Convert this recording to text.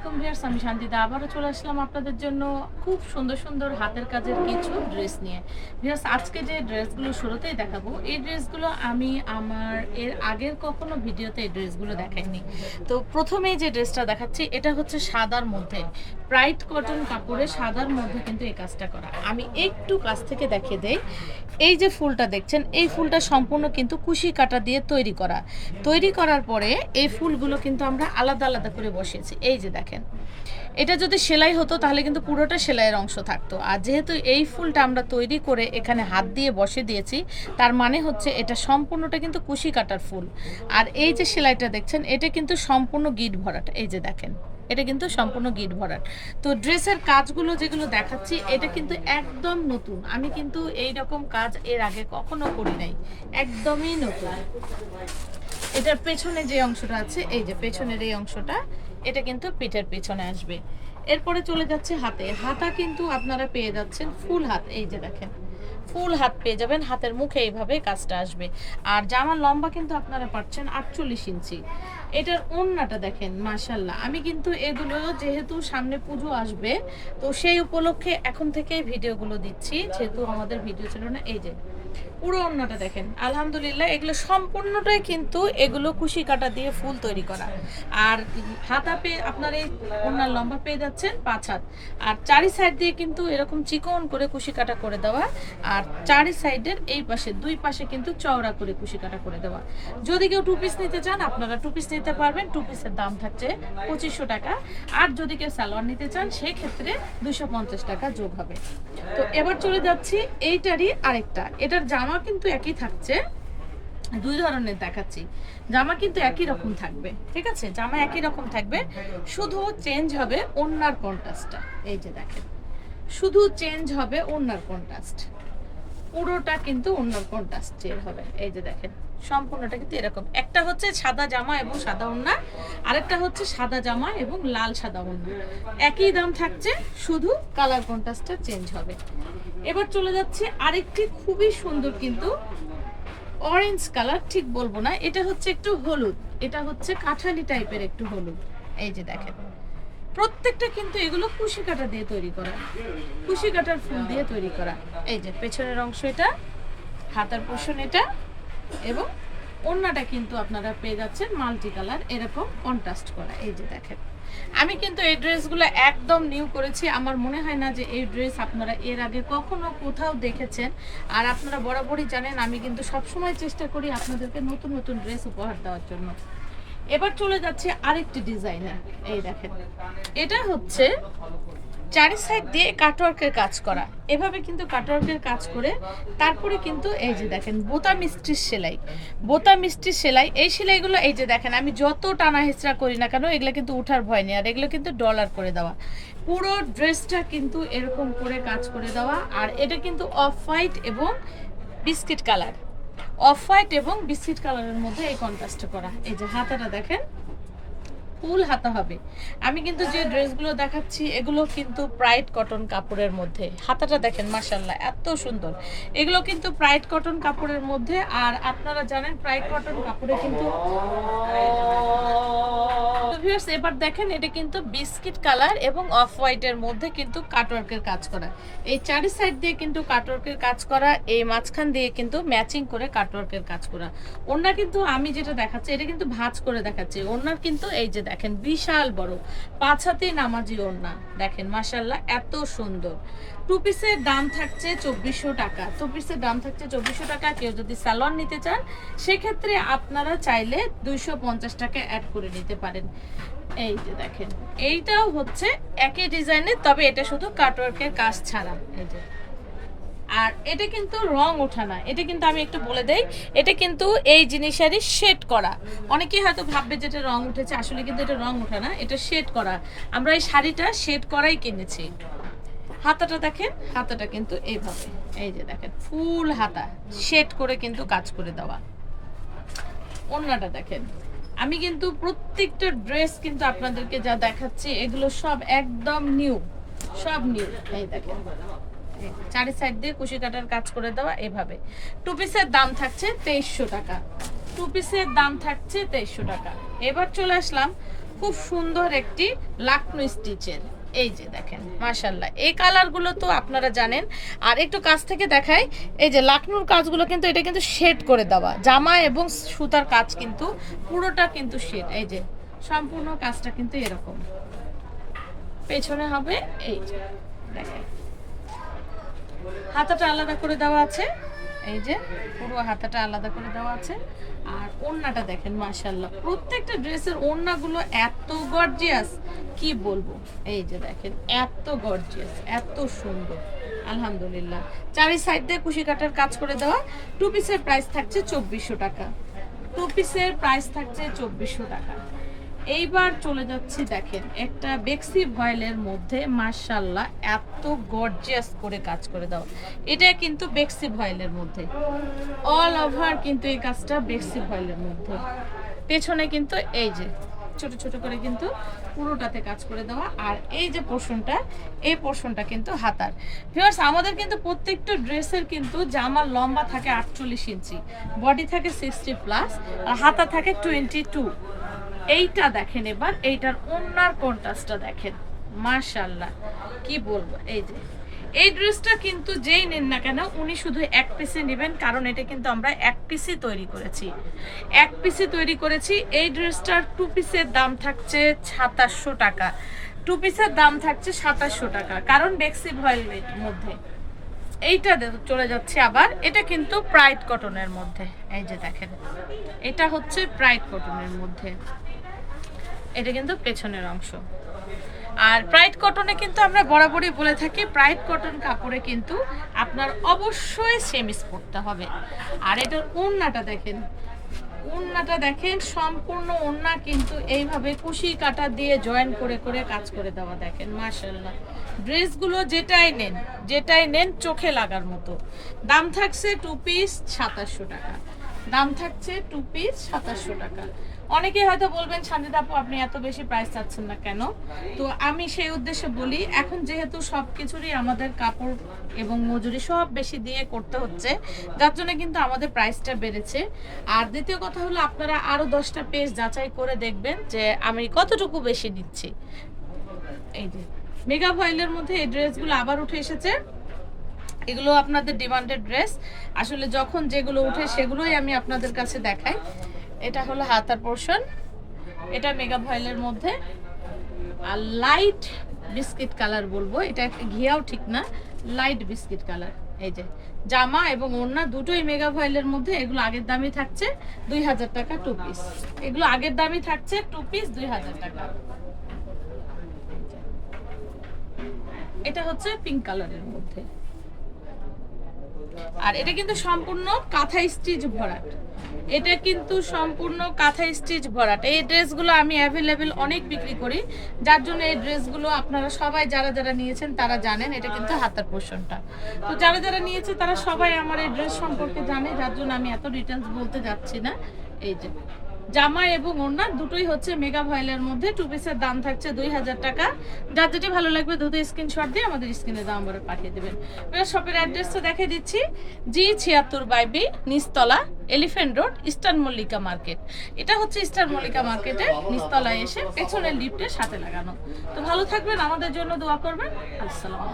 আলাইকুম ভিয়ার্স আমি শান্তিদা। আবারও চলে আসলাম আপনাদের জন্য খুব সুন্দর সুন্দর হাতের কাজের কিছু ড্রেস নিয়ে। ভিয়ার্স আজকে যে ড্রেসগুলো শুরুতেই দেখাবো, এই ড্রেসগুলো আমি আমার এর আগের কখনো ভিডিওতে এই ড্রেসগুলো দেখাইনি। তো প্রথমেই যে ড্রেসটা দেখাচ্ছি, এটা হচ্ছে সাদার মধ্যে। ব্রাইট কটন কাপড়ে সাদার মধ্যে কিন্তু এই কাজটা করা। আমি একটু কাছ থেকে দেখিয়ে দেই। এই যে ফুলটা দেখছেন, এই ফুলটা সম্পূর্ণ কিন্তু কুশি কাটা দিয়ে তৈরি করা। তৈরি করার পরে এই ফুলগুলো কিন্তু আমরা আলাদা আলাদা করে বসিয়েছি। এই যে দেখেন, এটা যদি সেলাই হতো তাহলে কিন্তু পুরোটা সেলাইয়ের অংশ থাকতো। আর যেহেতু এই ফুলটা আমরা তৈরি করে এখানে হাত দিয়ে বসে দিয়েছি, তার মানে হচ্ছে এটা সম্পূর্ণটা কিন্তু কুশি কাটার ফুল। আর এই যে সেলাইটা দেখছেন, এটা কিন্তু সম্পূর্ণ গিট ভরাটা। এই যে দেখেন এটা কিন্তু সম্পূর্ণ গিট ভরাট। তো ড্রেসের কাজগুলো যেগুলো দেখাচ্ছি, এটা কিন্তু একদম নতুন। আমি কিন্তু এই রকম কাজ এর আগে কখনো করি নাই। একদমই নতুন। এটার পেছনে যে অংশটা আছে, এই যে পেছনের এই অংশটা, এটা কিন্তু পিঠের পেছনে আসবে। এরপরে চলে যাচ্ছে হাতে। হাতা কিন্তু আপনারা পেয়ে যাচ্ছেন ফুল হাত। এই যে দেখেন ফুল হাত পেয়ে যাবেন, হাতের মুখে এইভাবে কাজটা আসবে। আর জামার লম্বা কিন্তু আপনারা পাচ্ছেন আটচল্লিশ ইঞ্চি। এটার ওন্নাটা দেখেন মাশাল্লাহ আমি কিন্তু এগুলো যেহেতু সামনে পুজো আসবে, তো সেই উপলক্ষে এখন থেকেই ভিডিওগুলো দিচ্ছি। যেহেতু আমাদের ভিডিও ছিল না এই যে পুরো ওন্নাটা দেখেন, আলহামদুলিল্লাহ, এগুলো সম্পূর্ণটাই কিন্তু এগুলো কুশি কাটা দিয়ে ফুল তৈরি করা। আর হাতা পেয়ে আপনার এই ওনার লম্বা পেয়ে যাচ্ছেন পাঁচ হাত। আর চারি সাইড দিয়ে কিন্তু এরকম চিকন করে কুশি কাটা করে দেওয়া। আর চারি সাইডের এই পাশে, দুই পাশে কিন্তু চওড়া করে কুশি কাটা করে দেওয়া। যদি কেউ টু পিস নিতে চান, আপনারা টু পিস নিতে পারবেন। টু পিসের দাম থাকছে পঁচিশশো টাকা। আর যদি কেউ সালোয়ার নিতে চান, সেক্ষেত্রে দুশো পঞ্চাশ টাকা যোগ হবে। তো এবার চলে যাচ্ছি এইটারই আরেকটা। এটার জামা কিন্তু একই থাকছে। দুই ধরনের দেখাচ্ছি। জামা কিন্তু একই রকম থাকবে, ঠিক আছে? জামা একই রকম থাকবে। শুধু চেঞ্জ হবে ওন্নার কন্ট্রাস্টটা এই যে দেখেন। শুধু চেঞ্জ হবে ওন্নার কন্ট্রাস্ট পুরোটা কিন্তু অন্য কন্ট্রাস্ট চেঞ্জ হবে। এই যে দেখেন, সম্পূর্ণটা কিন্তু এরকম। একটা হচ্ছে সাদা জামা এবং সাদা ওন্না আরেকটা হচ্ছে সাদা জামা এবং লাল সাদা ওন্না একই দাম থাকছে, শুধু কালার কন্ট্রাস্টটা চেঞ্জ হবে। এবার চলে যাচ্ছে আরেকটি খুবই সুন্দর কিন্তু অরেঞ্জ কালার ঠিক বলব না। এটা হচ্ছে একটু হলুদ, এটা হচ্ছে কাঠালি টাইপের একটু হলুদ। এই যে দেখেন প্রত্যেকটা কিন্তু এগুলো কুশি কাটা দিয়ে তৈরি করা। কুশি কাটার ফুল দিয়ে তৈরি করা। এই যে পেছনের অংশ এটা, হাতার পোষণ এটা, এবং ওড়নাটা কিন্তু আপনারা পেয়ে যাচ্ছেন মাল্টি কালার এরকম কন্ট্রাস্ট করা। এই যে দেখেন, আমি কিন্তু এই ড্রেসগুলো একদম নিউ করেছি। আমার মনে হয় না যে এই ড্রেস আপনারা এর আগে কখনো কোথাও দেখেছেন। আর আপনারা বরাবরই জানেন, আমি কিন্তু সবসময় চেষ্টা করি আপনাদেরকে নতুন নতুন ড্রেস উপহার দেওয়ার জন্য। এবার চলে যাচ্ছে আরেকটি ডিজাইনার এই দেখেন। এটা হচ্ছে চারি সাইড দিয়ে কাটওয়ার্কের কাজ করা। এভাবে কিন্তু কাটওয়ার্কের কাজ করে, তারপরে কিন্তু এই যে দেখেন, বোতা মিস্ত্রির সেলাই। বোতা মিস্ত্রির সেলাই, এই সেলাইগুলো এই যে দেখেন, আমি যত টানা হেঁচড়া করি না কেন, এগুলো কিন্তু উঠার ভয় নেই, আর এগুলো কিন্তু ডলার করে দেওয়া। পুরো ড্রেসটা কিন্তু এরকম করে কাজ করে দেওয়া, আর এটা কিন্তু অফ হোয়াইট এবং বিস্কিট কালার অফ হোয়াইট এবং বিস্কিট কালারের মধ্যে এই কন্ট্রাস্ট করা। এই যে হাতাটা দেখেন ফুল হাতা হবে। আমি কিন্তু যে ড্রেসগুলো দেখাচ্ছি, এগুলো কিন্তু প্রাইড কটন কাপড়ের মধ্যে। হাতাটা দেখেন মাসাল্লাহ এত সুন্দর। এগুলো কিন্তু প্রাইড কটন কাপড়ের মধ্যে, আর আপনারা জানেন প্রাইড কটন কাপড়ে কিন্তু এবার দেখেন, এটা কিন্তু বিস্কিট কালার এবং অফ হোয়াইটের মধ্যে কিন্তু কাটওয়ার্কের কাজ করা। এই চারি সাইড দিয়ে কিন্তু কাটওয়ার্কের কাজ করা, এই মাঝখান দিয়ে কিন্তু ম্যাচিং করে কাটওয়ার্কের কাজ করা। ওনার কিন্তু আমি যেটা দেখাচ্ছি, এটা কিন্তু ভাঁজ করে দেখাচ্ছি। ওনার কিন্তু এই যে দেখেন বিশাল বড়। পাঁচ হাতে নামাজি ওড়না। দেখেন মাসাল্লাহ এত সুন্দর। টু পিসের দাম থাকছে চব্বিশশো টাকা। টু পিসের দাম থাকছে চব্বিশশো টাকা। কেউ যদি স্যালন নিতে চান, সেক্ষেত্রে আপনারা চাইলে দুইশো পঞ্চাশ টাকা অ্যাড করে নিতে পারেন। এই যে দেখেন, এইটাও হচ্ছে একই ডিজাইনের তবে এটা শুধু কাটওয়ার্কের কাজ ছাড়া। এই যে আর এটা কিন্তু রং ওঠা না। এটা কিন্তু আমি একটু বলে দেই, এটা কিন্তু এই জিনিসেরই শেড করা। অনেকেই হয়তো ভাববে যে এটা রং উঠেছে, আসলে কিন্তু এটা রং ওঠা না, এটা শেড করা। আমরা এই শাড়িটা শেড করাই কিনেছি। হাতাটা দেখেন, হাতাটা কিন্তু এইভাবে। এই যে দেখেন, ফুল হাতা শেড করে কিন্তু কাজ করে দেওয়া। ওড়নাটা দেখেন। আমি কিন্তু প্রত্যেকটা ড্রেস কিন্তু আপনাদেরকে যা দেখাচ্ছি, এগুলো সব একদম নিউ সব নিউ এই দেখেন। চারি সাইড দিয়ে কুশি কাটার কাজ করে দেওয়া এভাবে। টু পিসের দাম থাকছে তেইশশো টাকা। টু পিসের দাম থাকছে তেইশশো টাকা। এবার চলে আসলাম খুব সুন্দর একটি লাকনো স্টিচের এই যে দেখেন মাশাল্লাহ এই কালারগুলো তো আপনারা জানেন। আর একটু কাছ থেকে দেখাই, এই যে লাকনুর কাজগুলো কিন্তু এটা কিন্তু শেড করে দেওয়া। জামা এবং সুতার কাজ কিন্তু পুরোটা কিন্তু শেড এই যে সম্পূর্ণ কাজটা কিন্তু এরকম। পেছনে হবে এই দেখেন। হাতাটা আলাদা করে দেওয়া আছে। এই যে, পুরো হাতাটা আলাদা করে দেওয়া আছে। আর ওড়নাটা দেখেন মাশাল্লাহ প্রত্যেকটা ড্রেসের ওড়নাগুলো এত গর্জিয়াস কি বলব? এই যে দেখেন, এত গর্জিয়াস এত সুন্দর। আলহামদুলিল্লাহ। চারি সাইড দিয়ে কুশি কাটার কাজ করে দেওয়া। টু পিসের প্রাইস থাকছে চব্বিশশো টাকা। টু পিসের প্রাইস থাকছে চব্বিশশো টাকা। এইবার চলে যাচ্ছি, দেখেন, একটা বেক্সি ভয়েলের মধ্যে মার্শাল্লাহ এত গর্জিয়াস করে কাজ করে দাও। এটা কিন্তু বেক্সি ভয়েলের মধ্যে। অল ওভার কিন্তু এই কাজটা বেক্সি ভয়েলের মধ্যে। পেছনে কিন্তু এই যে, ছোট ছোট করে কিন্তু পুরোটাতে কাজ করে দেওয়া। আর এই যে পোর্শনটা, এই পোর্শনটা কিন্তু হাতার। ভিউয়ার্স আমাদের কিন্তু প্রত্যেকটা ড্রেসের কিন্তু জামার লম্বা থাকে আটচল্লিশ ইঞ্চি, বডি থাকে সিক্সটি প্লাস আর হাতা থাকে টোয়েন্টি টু এইটা দেখেন এবার, এইটার ওনার কন্ট্রাস্টটা দেখেন। মার্শাল্লাহ কি বলব? এই যে, এই ড্রেসটা কিন্তু যেই নেন না কেন, উনি শুধু এক পিসে নেবেন, কারণ এটা কিন্তু আমরা এক পিসই তৈরি করেছি। এক পিসে তৈরি করেছি, এই ড্রেসটার টু পিসের দাম থাকছে সাতাশশো টাকা। টু পিসের দাম থাকছে সাতাশশো টাকা, কারণ বেক্সি ভয়েলের মধ্যে। এইটা চলে যাচ্ছে আবার, এটা কিন্তু প্রাইড কটনের মধ্যে। এই যে দেখেন, এটা হচ্ছে প্রাইড কটনের মধ্যে। এটা কিন্তু পেছনের অংশ। আর প্রাইড কটনে কিন্তু আমরা বরাবরই বলে থাকি প্রাইড কটন কাপড়ে কিন্তু আপনার অবশ্যই সেমিস পরতে হবে। আর এটার ওড়নাটা দেখেন ওড়নাটা দেখেন, সম্পূর্ণ ওড়না কিন্তু এইভাবে কুশি কাটা দিয়ে জয়েন করে করে কাজ করে দেওয়া দেখেন মার্শাল্লাহ ড্রেসগুলো যেটাই নেন যেটাই নেন চোখে লাগার মতো। দাম থাকছে টু পিস সাতাশশো টাকা। দাম থাকছে টু পিস সাতাশশো টাকা। অনেকেই হয়তো বলবেন শান্তিদা আপু, আপনি এত বেশি প্রাইস চাচ্ছেন না কেন? তো আমি সেই উদ্দেশ্যে বলি, এখন যেহেতু সব কিছুরই আমাদের কাপড় এবং মজুরি সব বেশি দিয়ে করতে হচ্ছে, যার জন্য কিন্তু আমাদের প্রাইসটা বেড়েছে। আর দ্বিতীয় কথা হলো, আপনারা আরও দশটা পেজ যাচাই করে দেখবেন যে আমি কতটুকু বেশি দিচ্ছি এই যে মেগা ভয়েলের মধ্যে এই ড্রেসগুলো আবার উঠে এসেছে। এগুলো আপনাদের ডিমান্ডেড ড্রেস আসলে যখন যেগুলো উঠে সেগুলোই আমি আপনাদের কাছে দেখাই। এটা হলো হাতার পোর্শন এটা মেগা ভয়েলের মধ্যে। আর লাইট বিস্কিট কালার বলব। এটা ঘিয়াও ঠিক না। লাইট বিস্কিট কালার এই যে জামা এবং ওড়না দুটোই মেগা ভয়েলের মধ্যে। এগুলো আগের দামই থাকছে দুই হাজার টাকা টু পিস এগুলো আগের দামই থাকছে টু পিস দুই হাজার টাকা। এটা হচ্ছে পিঙ্ক কালারের মধ্যে। আর এটা কিন্তু সম্পূর্ণ কাঁথা স্টিচ ভরাট। এটা কিন্তু সম্পূর্ণ কাঁথা স্টিচ ভরাট। এই ড্রেসগুলো আমি অ্যাভেলেবেল অনেক বিক্রি করি। যার জন্য এই ড্রেসগুলো আপনারা সবাই যারা যারা নিয়েছেন তারা জানেন, এটা কিন্তু হাতার পোর্শনটা। তো যারা যারা নিয়েছে তারা সবাই আমার এই ড্রেস সম্পর্কে জানে, যার জন্য আমি এত ডিটেলস বলতে যাচ্ছি না। এই যে। জামা এবং ওড়না দুটোই হচ্ছে মেগা ভয়েলের মধ্যে। টু পিসের দাম থাকছে দুই হাজার টাকা। যার যেটি ভালো লাগবে দুটো স্ক্রিনশট দিয়ে আমাদের স্ক্রিনে দাম করে পাঠিয়ে দেবেন। শপের অ্যাড্রেসটা দেখে দিচ্ছি। জি ছিয়াত্তর by B নিস্তলা Elephant Road Eastern Mallika Market এটা হচ্ছে ইস্টার্ন মল্লিকা মার্কেটে নিস্তলায় এসে পেছনের লিফটের সাথে লাগানো। তো ভালো থাকবেন, আমাদের জন্য দোয়া করবেন। আসসালামু